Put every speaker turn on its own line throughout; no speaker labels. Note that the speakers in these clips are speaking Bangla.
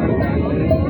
Thank you.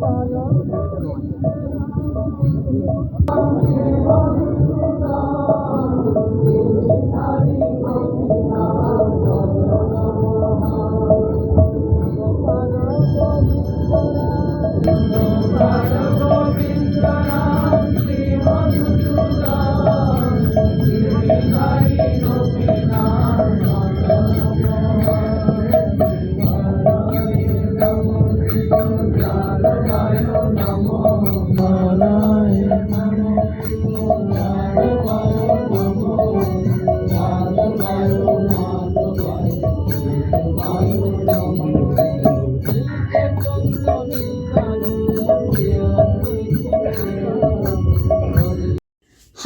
Thank you.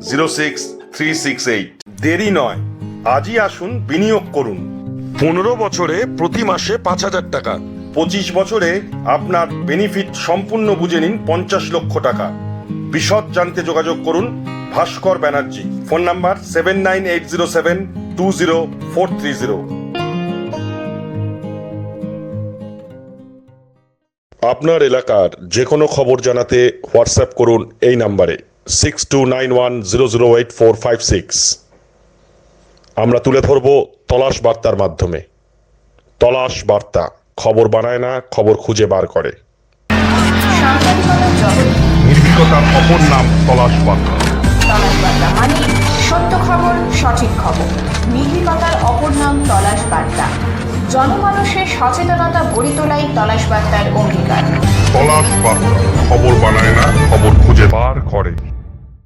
zero six three six eight. দেরি নয়। আজই আসুন, বিনিয়োগ করুন। পনেরো বছরে প্রতি মাসে পাঁচ হাজার টাকা। পঁচিশ বছরে আপনার বেনিফিট সম্পূর্ণ বুঝে নিন পঞ্চাশ লক্ষ টাকা। বিশদ জানতে যোগাযোগ করুন Bhaskar Banerjee. Phone number seven nine eight zero seven two zero four three zero. আপনার এলাকার যে কোনো খবর জানাতে হোয়াটসঅ্যাপ করুন এই নাম্বারে। Six two nine one zero zero eight four five six আমরা তুলে ধরব তলাশ বার্তার মাধ্যমে। তলাশ বার্তা খবর বানায় না খবর খুঁজে বার করে। নির্ভীকতার অপর নাম তলাশ বার্তা।
তলাশ বার্তা মানে সত্য খবর সঠিক খবর। নির্ভীকতার অপর নাম তলাশ বার্তা। জনমানুষের সচেতনতা গড়ে তোলাই তলাশ বার্তার অঙ্গীকার।
তলাশ বার্তা খবর বানায় না খবর খুঁজে বার করে।